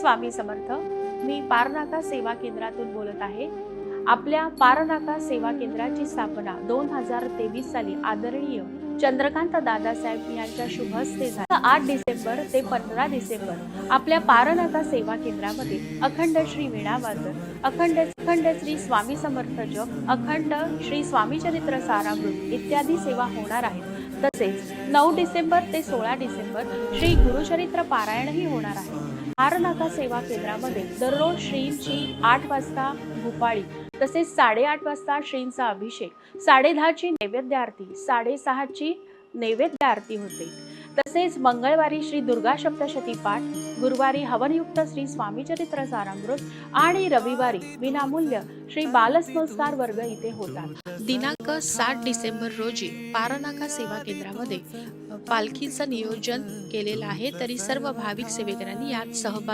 स्वामी समर्थ मी पारनाका सेवा केंद्रातून बोलत आहे. आपल्या पारनाका सेवा केंद्राची स्थापना दोन हजार तेवीस साली आदरणीय चंद्रकांत दादासाहेब यांच्या शुभ हस्ते आठ डिसेंबर ते पंधरा डिसेंबर आपल्या पारनाका सेवा केंद्रामध्ये अखंड श्री वीणावादन अखंड अखंड श्री स्वामी समर्थ जप अखंड श्री स्वामी चरित्र सारामृत इत्यादी सेवा होणार आहेत. तसेच नऊ डिसेंबर ते सोळा डिसेंबर श्री गुरुचरित्र पारायणही होणार आहे. पारनाका सेवा केंद्रामध्ये दररोज श्रींची आठ वाजता भूपाळी तसेच साडेआठ वाजता श्रींचा अभिषेक साडेदहाची नैवेद्य आरती साडेसहाची नैवेद्य आरती होते. तसेच मंगळवारी श्री दुर्गा सप्तशती पाठ गुरुवारी हवनयुक्त श्री स्वामीचरित्र सारामृत आणि रविवारी विनामूल्य श्री बालसंस्कार वर्ग इथे होतात. दिनांक सात डिसेंबर रोजी पारनाका सेवा केंद्रामध्ये पालखीचं नियोजन केलेलं आहे तरी सर्व भाविक सेवेकरांनी यात सहभाग